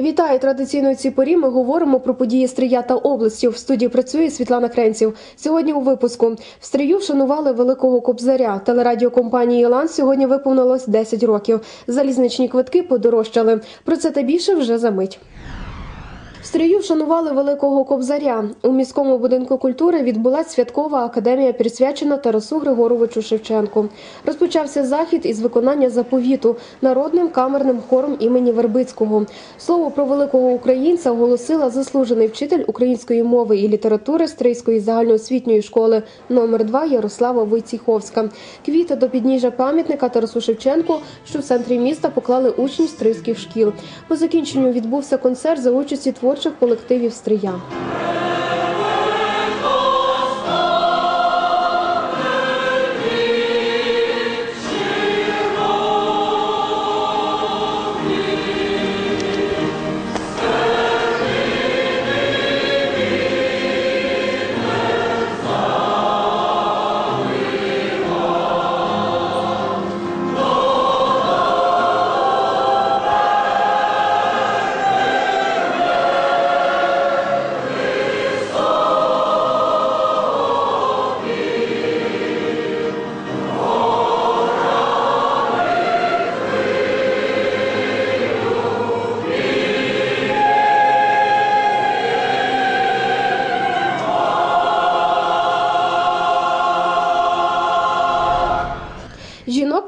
Вітаю традиційно ці порі. Ми говоримо про події Стрия та області. В студії працює Світлана Кренців. Сьогодні у випуску в Стрию вшанували великого кобзаря. Телерадіокомпанії «Ілан» сьогодні виповнилось 10 років. Залізничні квитки подорожчали. Про це та більше вже за мить. В Стрию вшанували великого кобзаря. У міському будинку культури відбулася святкова академія, присвячена Тарасу Григоровичу Шевченку. Розпочався захід із виконання заповіту народним камерним хором імені Вербицького. Слово про великого українця оголосила заслужений вчитель української мови і літератури Стрийської загальноосвітньої школи номер 2 Ярослава Войціховська. Квіти до підніжжя пам'ятника Тарасу Шевченку, що в центрі міста поклали учні стрийських шкіл. По закінченню відбувся концерт за участі творчих колективів Стрия.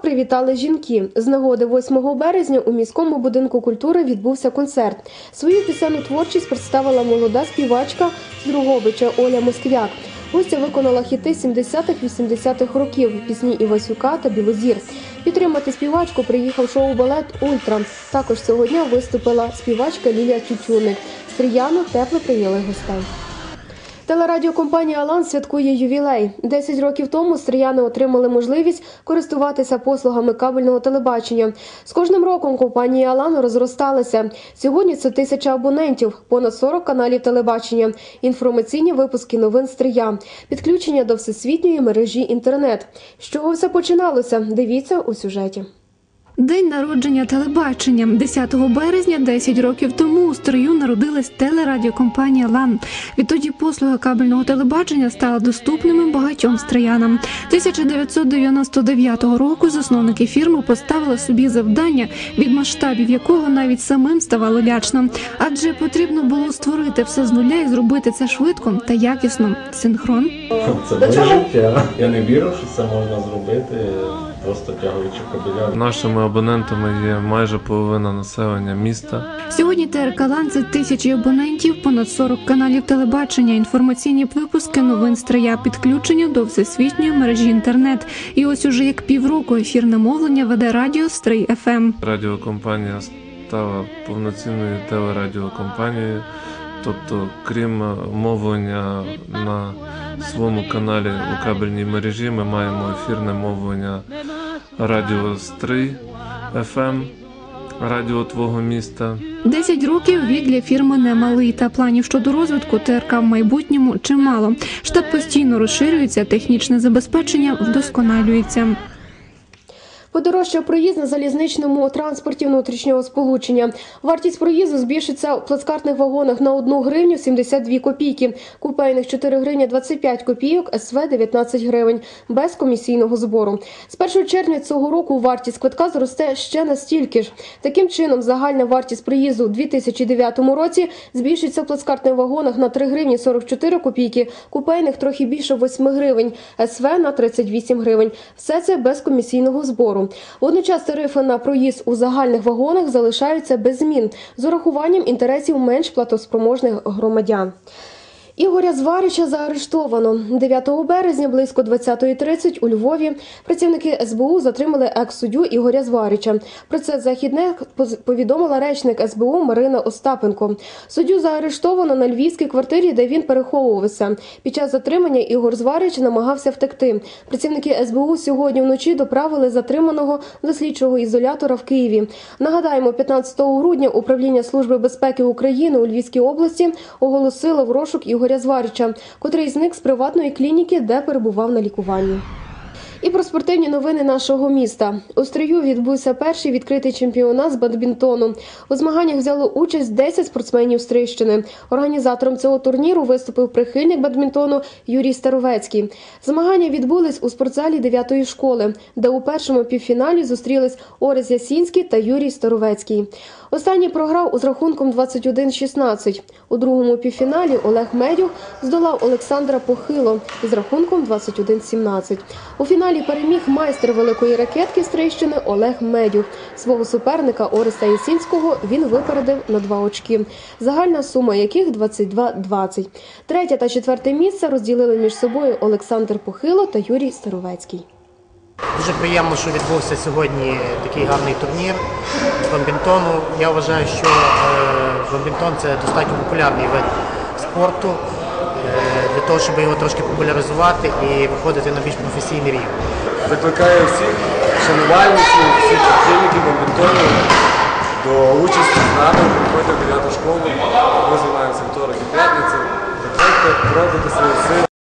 Привітали жінки. З нагоди 8 березня у міському будинку культури відбувся концерт. Свою пісенну творчість представила молода співачка з Другобича Оля Москвяк. Гостя виконала хіти 70-х-80-х років, пісні Івасюка та Білозір. Підтримати співачку приїхав шоу-балет Ультра. Також цього дня виступила співачка Лілія Чучуник. Стріяно тепло прийняли гостей. Телерадіокомпанія Алан святкує ювілей. Десять років тому стріяни отримали можливість користуватися послугами кабельного телебачення. З кожним роком компанія Алан розросталася. Сьогодні це тисяча абонентів, понад 40 каналів телебачення, інформаційні випуски новин Стрия, підключення до всесвітньої мережі інтернет. З чого все починалося? Дивіться у сюжеті. День народження телебачення 10 березня, 10 років тому у строю народилась телерадіокомпанія Лан. Відтоді послуги кабельного телебачення стали доступними багатьом строянам. 1999 року засновники фірми поставили собі завдання, від масштабів якого навіть самим ставало лячно, адже потрібно було створити все з нуля і зробити це швидко та якісно. Синхрон. Це життя. Я не вірю, що це можна зробити, просто тягуючи кабеля. Нашими абонентами є майже половина населення міста. Сьогодні ТРК Ланце тисячі абонентів, понад 40 каналів телебачення, інформаційні випуски, новин стрия, підключення до всесвітньої мережі інтернет. І ось уже як півроку ефірне мовлення веде радіо Стрий. ФМ. Радіокомпанія стала повноцінною телерадіокомпанією. Тобто, крім мовлення на своєму каналі у кабельній мережі, ми маємо ефірне мовлення Радіо Стрий ФМ, Радіо Твого міста. 10 років вік для фірми немалий, та планів щодо розвитку ТРК в майбутньому чимало. Штат постійно розширюється, технічне забезпечення вдосконалюється. Подорожчав проїзд на залізничному транспорті внутрішнього сполучення. Вартість проїзду збільшиться в плацкартних вагонах на 1 гривню 72 копійки, купейних 4 гривні 25 копійок, СВ 19 гривень, без комісійного збору. З 1 червня цього року вартість квитка зросте ще настільки ж. Таким чином, загальна вартість проїзду у 2009 році збільшиться в плацкартних вагонах на 3 гривні 44 копійки, купейних трохи більше 8 гривень, СВ на 38 гривень. Все це без комісійного збору. Водночас тарифи на проїзд у загальних вагонах залишаються без змін з урахуванням інтересів менш платоспроможних громадян. Ігоря Зварича заарештовано 9 березня близько 20.30 у Львові. Працівники СБУ затримали екс-суддю Ігоря Зварича. Про це західне повідомила речник СБУ Марина Остапенко. Суддю заарештовано на львівській квартирі, де він переховувався. Під час затримання Ігор Зварич намагався втекти. Працівники СБУ сьогодні вночі доправили затриманого до слідчого ізолятора в Києві. Нагадаємо, 15 грудня управління служби безпеки України у Львівській області оголосило в розшук Ігоря Зварича, котрий зник з приватної клініки, де перебував на лікуванні. І про спортивні новини нашого міста. У стрию відбувся перший відкритий чемпіонат з бадмінтону. У змаганнях взяло участь 10 спортсменів Стрийщини. Організатором цього турніру виступив прихильник бадмінтону Юрій Старовецький. Змагання відбулись у спортзалі 9-ї школи, де у першому півфіналі зустрілись Орес Ясінський та Юрій Старовецький. Останній програв з рахунком 21-16. У другому півфіналі Олег Медюх здолав Олександра Похило із рахунком 21-17. У фіналі переміг майстер великої ракетки Стрийщини Олег Медюх. Свого суперника Ореста Ясінського він випередив на два очки, загальна сума яких 22-20. Третє та четверте місце розділили між собою Олександр Похило та Юрій Старовецький. Дуже приємно, що відбувся сьогодні такий гарний турнір з бомбінтону. Я вважаю, що е, бомбінтон це достатньо популярний вид спорту Е, для того, щоб його трошки популяризувати і виходити на більш професійний рівень. Закликаю всіх шанувальників, всіх прихильників бомбінтонів до участі з нами, приходьте в 9 школу. Ми займаємося вівторок і п'ятницю. Приходьте, пробуйте свої сили.